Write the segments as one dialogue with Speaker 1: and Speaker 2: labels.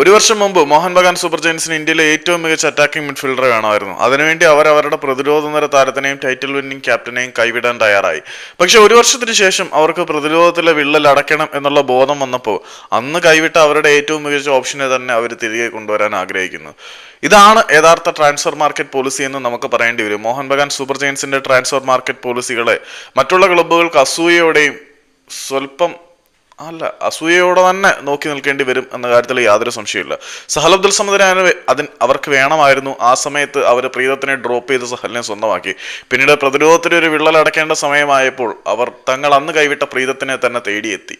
Speaker 1: ഒരു വർഷം മുമ്പ് മോഹൻ ബഗാൻ സൂപ്പർ ജയൻസിന് ഇന്ത്യയിലെ ഏറ്റവും മികച്ച അറ്റാക്കിംഗ് മിഡ്ഫീൽഡറെ വേണമായിരുന്നു. അതിനുവേണ്ടി അവർ അവരുടെ പ്രതിരോധ നിര താരത്തിനെയും ടൈറ്റിൽ വിന്നിംഗ് ക്യാപ്റ്റനെയും കൈവിടാൻ തയ്യാറായി. പക്ഷെ ഒരു വർഷത്തിന് ശേഷം അവർക്ക് പ്രതിരോധത്തിലെ വിള്ളൽ അടയ്ക്കണം എന്നുള്ള ബോധം വന്നപ്പോൾ അന്ന് കൈവിട്ട അവരുടെ ഏറ്റവും മികച്ച ഓപ്ഷനെ തന്നെ അവർ തിരികെ കൊണ്ടുവരാൻ ആഗ്രഹിക്കുന്നു. ഇതാണ് യഥാർത്ഥ ട്രാൻസ്ഫർ മാർക്കറ്റ് പോളിസി എന്ന് നമുക്ക് പറയേണ്ടി വരും. മോഹൻ ബഗാൻ സൂപ്പർ ജയൻസിന്റെ ട്രാൻസ്ഫർ മാർക്കറ്റ് പോളിസികളെ മറ്റുള്ള ക്ലബ്ബുകൾക്ക് അസൂയയോടെയും സ്വല്പം അല്ല അസൂയയോടെ തന്നെ നോക്കി നിൽക്കേണ്ടി വരും എന്ന കാര്യത്തിൽ യാതൊരു സംശയമില്ല സഹൽ അബ്ദുൽ സമദിനെ അതിന് അവർക്ക് വേണമായിരുന്നു ആ സമയത്ത് അവർ പ്രീതത്തിനെ ഡ്രോപ്പ് ചെയ്ത് സഹലിനെ സ്വന്തമാക്കി. പിന്നീട് പ്രതിരോധത്തിൽ ഒരു വിള്ളൽ അടയ്ക്കേണ്ട സമയമായപ്പോൾ അവർ തങ്ങൾ അന്ന് കൈവിട്ട പ്രീതത്തിനെ തന്നെ തേടിയെത്തി.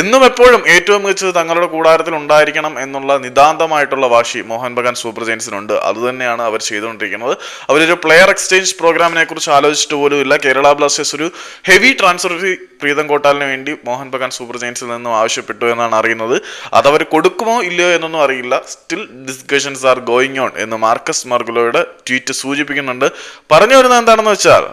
Speaker 1: എന്നും എപ്പോഴും ഏറ്റവും മികച്ചത് തങ്ങളുടെ കൂടാരത്തിൽ ഉണ്ടായിരിക്കണം എന്നുള്ള നിതാന്തമായിട്ടുള്ള വാശി മോഹൻ ബഗാൻ സൂപ്പർ ജയൻസിനുണ്ട്. അതുതന്നെയാണ് അവർ ചെയ്തുകൊണ്ടിരിക്കുന്നത്. അവരൊരു പ്ലെയർ എക്സ്ചേഞ്ച് പ്രോഗ്രാമിനെ കുറിച്ച് ആലോചിച്ചിട്ട് പോലുമില്ല കേരള ബ്ലാസ്റ്റേഴ്സ് ഒരു ഹെവി ട്രാൻസ്ഫർ ഫീ പ്രീതം കോട്ടാലിന് വേണ്ടി മോഹൻ ബഗാൻ സൂപ്പർ ജയൻസിൽ നിന്നും ആവശ്യപ്പെട്ടു എന്നാണ് അറിയുന്നത്. അതവർ കൊടുക്കുമോ ഇല്ലയോ എന്നൊന്നും അറിയില്ല. Still discussions are going on എന്ന് മാർക്കസ് മർഗുലോയുടെ ട്വീറ്റ് സൂചിപ്പിക്കുന്നുണ്ട്. പറഞ്ഞു വരുന്നത് എന്താണെന്ന് വെച്ചാൽ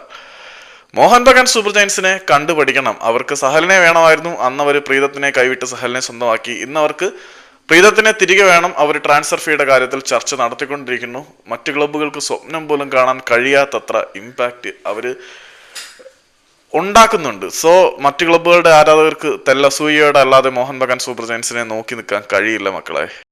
Speaker 1: മോഹൻ ബഗാൻ സൂപ്പർ ജയൻസിനെ കണ്ടുപഠിക്കണം. അവർക്ക് സഹലിനെ വേണമായിരുന്നു. അന്ന് അവർ പ്രീതത്തിനെ കൈവിട്ട് സഹലിനെ സ്വന്തമാക്കി. ഇന്ന് അവർക്ക് പ്രീതത്തിനെ തിരികെ വേണം. അവർ ട്രാൻസ്ഫർ ഫീയുടെ കാര്യത്തിൽ ചർച്ച നടത്തിക്കൊണ്ടിരിക്കുന്നു. മറ്റു ക്ലബ്ബുകൾക്ക് സ്വപ്നം പോലും കാണാൻ കഴിയാത്തത്ര ഇമ്പാക്റ്റ് അവർ ഉണ്ടാക്കുന്നുണ്ട്. സോ മറ്റു ക്ലബ്ബുകളുടെ ആരാധകർക്ക് തെല്ലസൂയയുടെ അല്ലാതെ മോഹൻ ബഗാൻ സൂപ്പർ ജയൻസിനെ നോക്കി നിൽക്കാൻ കഴിയില്ല മക്കളെ.